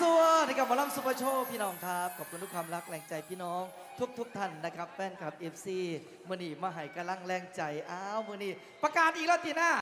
ซัวๆนะครับหมอลำซุปเปอร์โชว์พี่น้องครับ ขอบคุณทุกความรักแรงใจพี่น้อง ทุกทุกท่านนะครับ แฟนคลับเอฟซีมือนี้มาหายกำลังแรงใจ อ้าวมือนี้ประกาศอีกแล้วตีหน้า